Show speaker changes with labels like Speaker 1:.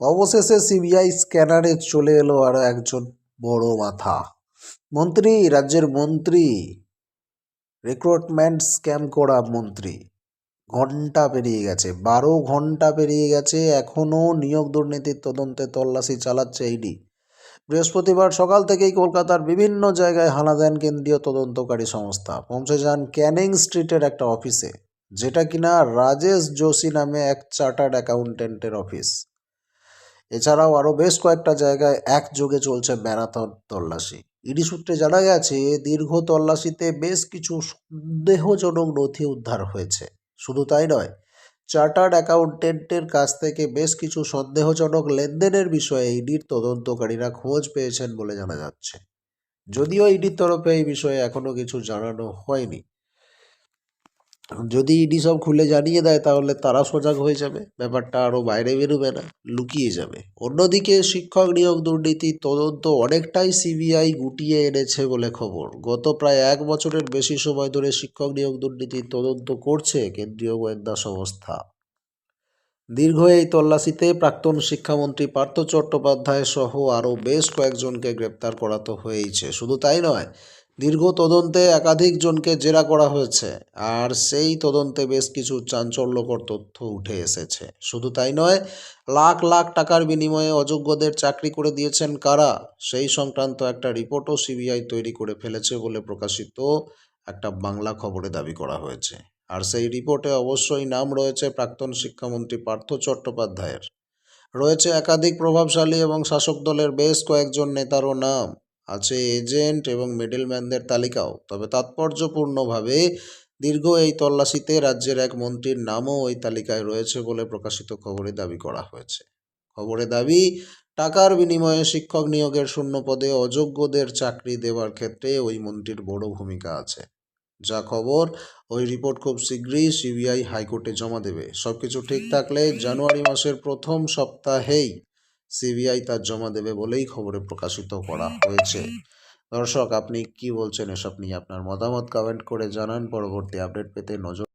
Speaker 1: অবশেষে সিবিআই স্ক্যানারে চলে এলো আরও একজন বড় মাথা। মন্ত্রী, রাজ্যের মন্ত্রী রিক্রুটমেন্ট স্ক্যাম করা মন্ত্রী। ঘণ্টা পেরিয়ে গেছে, বারো ঘণ্টা পেরিয়ে গেছে এখনও নিয়োগ দুর্নীতির তদন্তে তল্লাশি চালাচ্ছে ইডি বৃহস্পতিবার সকাল থেকেই কলকাতার বিভিন্ন জায়গায় হানা দেন কেন্দ্রীয় তদন্তকারী সংস্থা। পৌঁছে যান ক্যানিং স্ট্রিটের একটা অফিসে, যেটা কিনা রাজেশ যোশী নামে এক চার্টার্ড অ্যাকাউন্টেন্টের অফিস। এছাড়াও আরও বেশ কয়েকটা জায়গায় একযোগে চলছে ম্যারাথন তল্লাশি। ইডি সূত্রে জানা গেছে, দীর্ঘ তল্লাশিতে বেশ কিছু সন্দেহজনক নথি উদ্ধার হয়েছে। শুধু তাই নয়, চার্টার্ড অ্যাকাউন্টেন্টের কাছ থেকে বেশ কিছু সন্দেহজনক লেনদেনের বিষয়ে ইডির তদন্তকারীরা খোঁজ পেয়েছেন বলে জানা যাচ্ছে। যদিও ইডির তরফে এই বিষয়ে এখনও কিছু জানানো হয়নি। যদি ইডি সব খুলে জানিয়ে দেয়, তাহলে তারা সজাগ হয়ে যাবে। ব্যাপারটা আরও বাইরে বেরোবে না, লুকিয়ে যাবে। অন্যদিকে শিক্ষক নিয়োগ দুর্নীতি তদন্ত অনেকটাই সিবিআই গুটিয়ে এনেছে বলে খবর। গত প্রায় এক বছরের বেশি সময় ধরে শিক্ষক নিয়োগ দুর্নীতির তদন্ত করছে কেন্দ্রীয় গোয়েন্দা সংস্থা। দীর্ঘ এই তল্লাশিতে প্রাক্তন শিক্ষামন্ত্রী পার্থ চট্টোপাধ্যায় সহ আরও বেশ কয়েকজনকে গ্রেপ্তার করা তো হয়েইছে। শুধু তাই নয় দীর্ঘ তদন্তে একাধিক জনকে জেরা করা হয়েছে, আর সেই তদন্তে বেশ কিছু চাঞ্চল্যকর তথ্য উঠে এসেছে। শুধু তাই নয়, লাখ লাখ টাকার বিনিময়ে অযোগ্যদের চাকরি করে দিয়েছেন কারা, সেই সংক্রান্ত একটা রিপোর্টও সিবিআই তৈরি করে ফেলেছে বলে প্রকাশিত একটা বাংলা খবরে দাবি করা হয়েছে। আর সেই রিপোর্টে অবশ্যই নাম রয়েছে প্রাক্তন শিক্ষামন্ত্রী পার্থ চট্টোপাধ্যায়ের। রয়েছে একাধিক প্রভাবশালী এবং শাসক দলের বেশ কয়েকজন নেতারও নাম। আছে এজেন্ট এবং মিডলম্যানদের তালিকাও। তবে তাৎপর্যপূর্ণভাবে দীর্ঘ এই তল্লাশিতে রাজ্যের এক মন্ত্রীর নামও ওই তালিকায় রয়েছে বলে প্রকাশিত খবরে দাবি করা হয়েছে। খবরে দাবি, টাকার বিনিময়ে শিক্ষক নিয়োগের শূন্য পদে অযোগ্যদের চাকরি দেওয়ার ক্ষেত্রে ওই মন্ত্রীর বড় ভূমিকা আছে। যা খবর, ওই রিপোর্ট খুব শীঘ্রই সিবিআই হাইকোর্টে জমা দেবে। সবকিছু ঠিক থাকলে জানুয়ারি মাসের প্রথম সপ্তাহেই সিবিআই তার জমা দেবে বলেই খবরে প্রকাশিত করা হয়েছে। দর্শক, আপনি কি বলছেন এসব নিয়ে আপনার মতামত কমেন্ট করে জানান। পরবর্তী আপডেট পেতে নজর